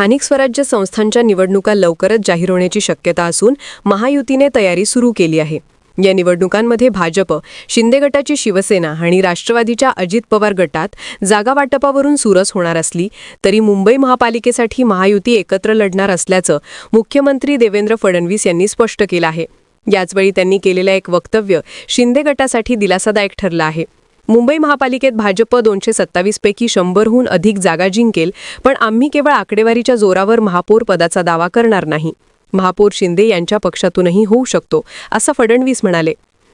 स्थानिक स्वराज्य संस्थांच्या निवडणुका लवकरच जाहीर होण्याची शक्यता असून महायुतीने तयारी सुरू केली आहे. या निवडणुकांमध्ये भाजप शिंदे गटाची शिवसेना आणि राष्ट्रवादीच्या अजित पवार गटात जागा वाटपावरून सुरस होणार असली तरी मुंबई महापालिकेसाठी महायुती एकत्र लढणार असल्याचं मुख्यमंत्री देवेंद्र फडणवीस यांनी स्पष्ट केलं आहे. याचवेळी त्यांनी केलेलं एक वक्तव्य शिंदे गटासाठी दिलासादायक ठरलं आहे. मुंबई महापालिकेत भाजप दोनशे सत्तावीसपैकी शंभरहून अधिक जागा जिंकेल पण आम्ही केवळ आकडेवारीच्या जोरावर महापौर पदाचा दावा करणार नाही. महापौर शिंदे यांच्या पक्षातूनही होऊ शकतो असं फडणवीस म्हणाले.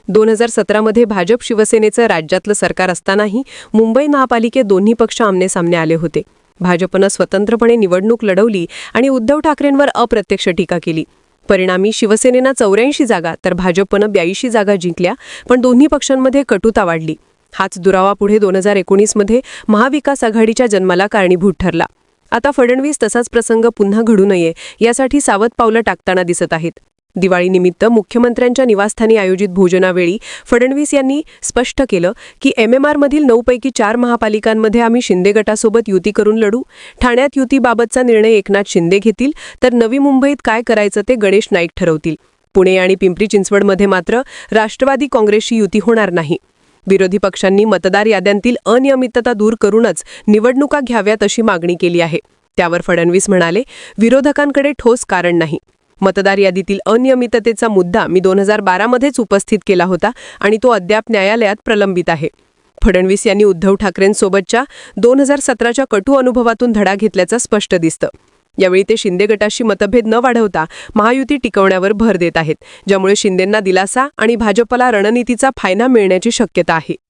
दोन हजार सतरामध्ये भाजप शिवसेनेचं राज्यातलं सरकार असतानाही मुंबई महापालिकेत दोन्ही पक्ष आमनेसामने आले होते. भाजपनं स्वतंत्रपणे निवडणूक लढवली आणि उद्धव ठाकरेंवर अप्रत्यक्ष टीका केली. परिणामी शिवसेनेनं चौऱ्याऐंशी जागा तर भाजपनं ब्याऐंशी जागा जिंकल्या पण दोन्ही पक्षांमध्ये कटुता वाढली. हाच दुरावा पुढे दोन हजार एकोणीसमध्ये महाविकास आघाडीच्या जन्माला कारणीभूत ठरला. आता फडणवीस तसाच प्रसंग पुन्हा घडू नये यासाठी सावध पावलं टाकताना दिसत आहेत. दिवाळीनिमित्त मुख्यमंत्र्यांच्या निवासस्थानी आयोजित भोजनावेळी फडणवीस यांनी स्पष्ट केलं की एमएमआरमधील नऊपैकी चार महापालिकांमध्ये आम्ही शिंदे गटासोबत युती करून लढू. ठाण्यात युतीबाबतचा निर्णय एकनाथ शिंदे घेतील तर नवी मुंबईत काय करायचं ते गणेश नाईक ठरवतील. पुणे आणि पिंपरी चिंचवडमध्ये मात्र राष्ट्रवादी काँग्रेसची युती होणार नाही. विरोधी पक्षांनी मतदार याद्यांतील अनियमितता दूर करूनच निवडणुका घ्याव्यात अशी मागणी केली आहे. त्यावर फडणवीस म्हणाले विरोधकांकडे ठोस कारण नाही. मतदार यादीतील अनियमिततेचा मुद्दा मी दोन हजार बारामध्येच उपस्थित केला होता आणि तो अद्याप न्यायालयात प्रलंबित आहे. फडणवीस यांनी उद्धव ठाकरेंसोबतच्या दोन हजार सतराच्या कटू अनुभवातून धडा घेतल्याचं स्पष्ट दिसतं. यावेळी ते शिंदे गटाशी मतभेद न वाढवता महायुती टिकवण्यावर भर देत आहेत ज्यामुळे शिंदेंना दिलासा आणि भाजपला रणनीतीचा फायदा मिळण्याची शक्यता आहे.